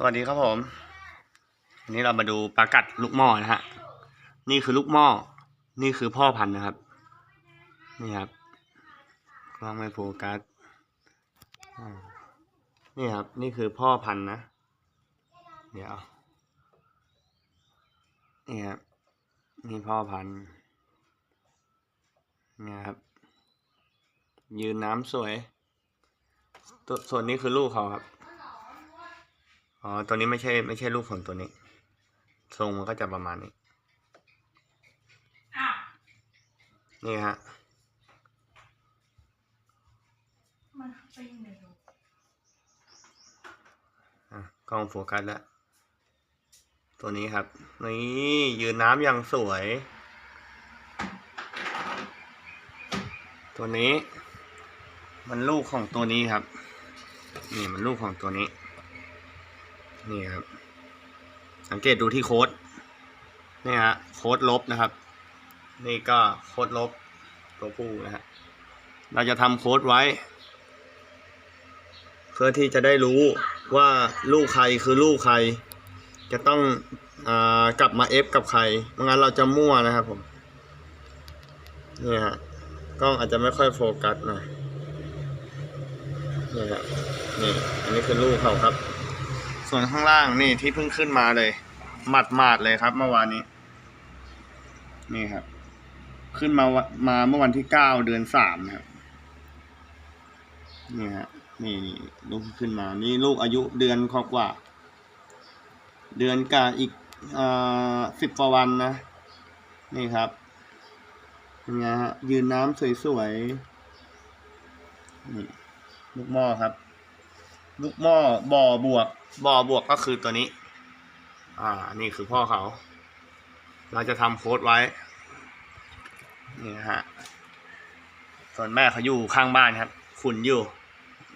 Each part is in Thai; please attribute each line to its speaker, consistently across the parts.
Speaker 1: สวัสดีครับผมวันนี้เรามาดูปลากัดลูกหม้อนะฮะ นี่คือลูกหม้อ นี่คือพ่อพันธุ์นะครับ นี่ครับกล้องไม่โฟกัสนี่ครับ นี่คือพ่อพันธุ์นะ เดี๋ยว นี่ครับ นี่พ่อพันธุ์ นี่ครับ ยืนน้ำสวย ส่วนนี้คือลูกเขาครับ อ๋อ ตัวนี้ไม่ใช่ไม่ใช่ลูกของตัวนี้ ทรงมันก็จะประมาณนี้
Speaker 2: อ้าว
Speaker 1: นี่ฮะ
Speaker 2: มันไปยังไงลูก
Speaker 1: อะกล้องโฟกัสแล้ว ตัวนี้ครับ นี่ยืนน้ำอย่างสวย ตัวนี้ มันลูกของตัวนี้ครับ นี่มันลูกของตัวนี้ นี่ครับ สังเกตดูที่โค้ดนี่ฮะโค้ดลบนะครับ นี่ก็โค้ดลบตัวผู้นะฮะเราจะทำโค้ดไว้ เพื่อที่จะได้รู้ว่าลูกใครคือลูกใคร จะต้องอกลับมาเอฟกับใครไม่งั้นเราจะมั่วนะครับผมนี่ฮะกล้องอาจจะไม่ค่อยโฟกัสหน่อยนี่ฮะนี่อันนี้คือลูกเขาครับ ส่วนข้างล่างนี่ที่เพิ่งขึ้นมาเลย หมัดหมาดๆเลยครับ เมื่อวานนี้ นี่ครับ ขึ้นมาวะมาเมื่อวันที่เก้าเดือนสามนะครับ นี่ฮะนี่ลูกขึ้นมา นี่ลูกอายุเดือนกว่า เดือนกับอีกอ่าสิบกว่าวันนะ นี่ครับเป็นไงฮะยืนน้ำสวยๆนี่ลูกหม้อครับ ลูกหม้อบ่อบวกบ่อบวกก็คือตัวนี้ อ่า นี่คือพ่อเขา เราจะทำโค้ดไว้ นี่ฮะ ส่วนแม่เขาอยู่ข้างบ้านครับ ขุนอยู่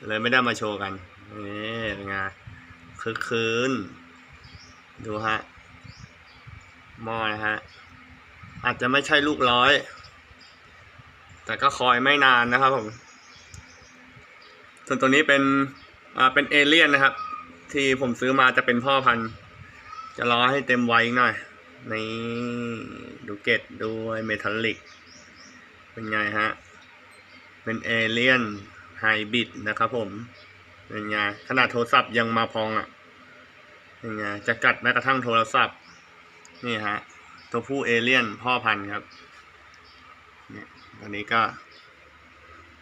Speaker 1: เลยไม่ได้มาโชว์กันนี่เป็นไงคึกคืน ดูฮะหม้อนะฮะ อาจจะไม่ใช่ลูกร้อย แต่ก็คอยไม่นานนะครับผม ส่วนตัวนี้เป็น อ่าเป็นเอเลี่ยนนะครับ ที่ผมซื้อมาจะเป็นพ่อพันธุ์ จะรอให้เต็มไวัยอีกหน่อยนี่ดูเกตด้วยเมทัลลิก เป็นไงฮะ เป็นเอเลี่ยนไฮบริดนะครับผม เป็นไงขนาดโทรศัพท์ยังมาพองอะเป็นไงจะกัดแม้กระทั่งโทรศัพท์ นี่ฮะ ตัวผู้เอเลี่ยนพ่อพันธุ์ครับเนี่ยอันนี้ก็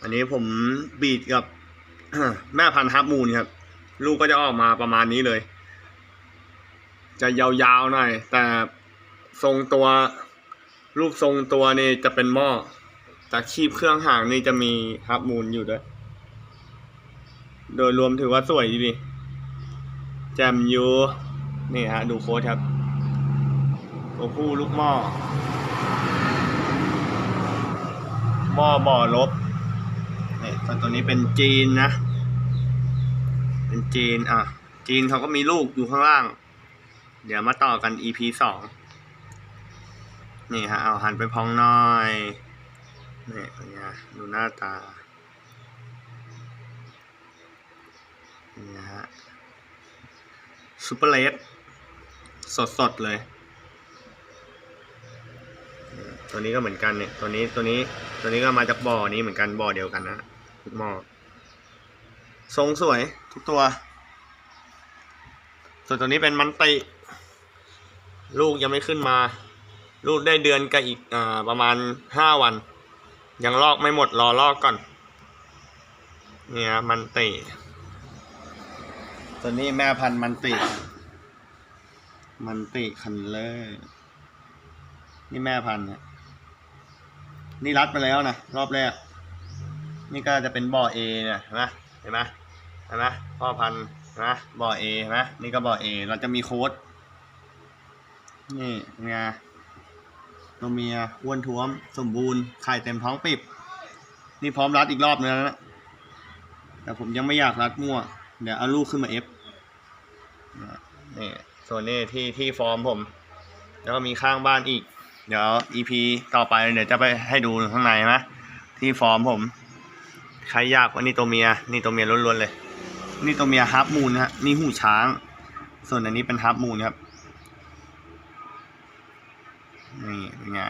Speaker 1: อันนี้ผมบีดกับ แม่พันธุ์ฮับมูนครับ ลูกก็จะออกมาประมาณนี้เลย จะยาวๆหน่อยแต่ทรงตัว รูปทรงตัวนี่จะเป็นหม้อแต่คีบเครื่องห่างนี่จะมีฮับมูลอยู่ด้วย โดยรวมถือว่าสวยดีแจมยูนี่ฮะ ดูโค้ดครับตัวผู้ลูกหม้อหม้อบ่อลบ นี่ส่วนตัวนี้เป็นจีนนะ เป็นจีนอะ จีนเขาก็มีลูกอยู่ข้างล่าง เดี๋ยวมาต่อกัน EP สองนี่ฮะเอาหันไปพองน่อยนี่เป็นไงดูหน้าตาเนี่นะฮะซูเปอร์เลสสดๆเลย ตัวนี้ก็เหมือนกันเนี่ย ตัวนี้ตัวนี้ ตัวนี้ก็มาจากบ่อนี้เหมือนกันบ่อเดียวกันนะทุกหม้อทรงสวยทุกตัว ส่วนตัวนี้เป็นมันติ ลูกยังไม่ขึ้นมา ลูกได้เดือนกับอีกอประมาณห้าวัน ยังลอกไม่หมดรอลอกก่อน เนี่ยมันติ ตัวนี้แม่พันธุ์มันติ มันติคันเลอร์นี่แม่พันธุ์เนี่ย นี่รัดไปแล้วนะรอบแรก นี่ก็จะเป็นบ่อเอนี่ยเห็นไหมเห็นไหมเห็นไหมพ่อพันธุ์เห็นไหมบ่อเอเห็นไหมนี่ก็บ่อเอเราจะมีโค้ดนี่เป็นไงตัวเมียอ้วนท้วม สมบูรณ์ไข่เต็มท้องปิบ นี่พร้อมรัดอีกรอบนึงแล้วนะแต่ผมยังไม่อยากรัดมั่ว เดี๋ยวเอาลูกขึ้นมาเอฟนี่ส่วนนี้ที่ที่ฟอร์มผม แล้วก็มีข้างบ้านอีก เดี๋ยว EP ต่อไปเดี๋ยวจะไปให้ดูข้างในนะที่ฟอร์มผมใครอยากว่านี่ตัวเมีย นี่ตัวเมียล้วนๆเลย นี่ตัวเมียฮับมูนฮะนี่หูช้าง ส่วนอันนี้เป็นฮับมูลครับนี่เป็นไง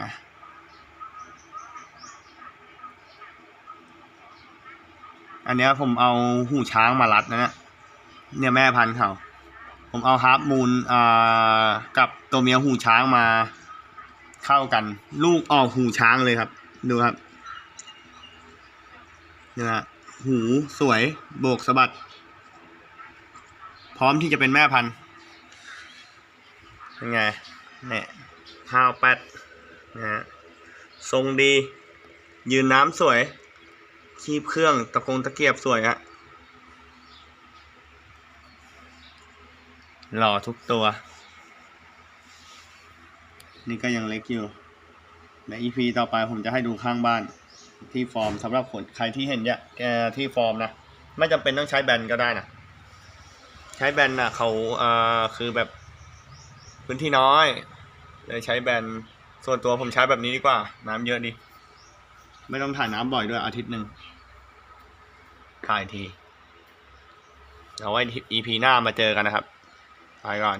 Speaker 1: อันนี้ผมเอาหูช้างมารัดนะเนี่ยเนี่ยแม่พันธุ์เขา ผมเอาฮาร์ปมูลอ่ากับตัวเมียหูช้างมา เข้ากัน ลูกออกหูช้างเลยครับ ดูครับเนี่ยนะหูสวยโบกสะบัด พร้อมที่จะเป็นแม่พันธุ์เป็นไงเนี่ยห้าวแปดนะฮะทรงดี ยืนน้ำสวย คีบเครื่องตะกงตะเกียบสวยฮะหล่อทุกตัว นี่ก็ยังเล็กอยู่ใน EP ต่อไปผมจะให้ดูข้างบ้านที่ฟอร์มสำหรับคนใครที่เห็นเนี่ยแกที่ฟอร์มนะไม่จำเป็นต้องใช้แบนก็ได้นะใช้แบนน่ะเขาอ่าคือแบบพื้นที่น้อยเลยใช้แบนส่วนตัวผมใช้แบบนี้ดีกว่า น้ำเยอะดี ไม่ต้องถ่ายน้ำบ่อยด้วยอาทิตย์หนึ่งถ่ายที เอาไว้ EP หน้ามาเจอกันนะครับไปก่อน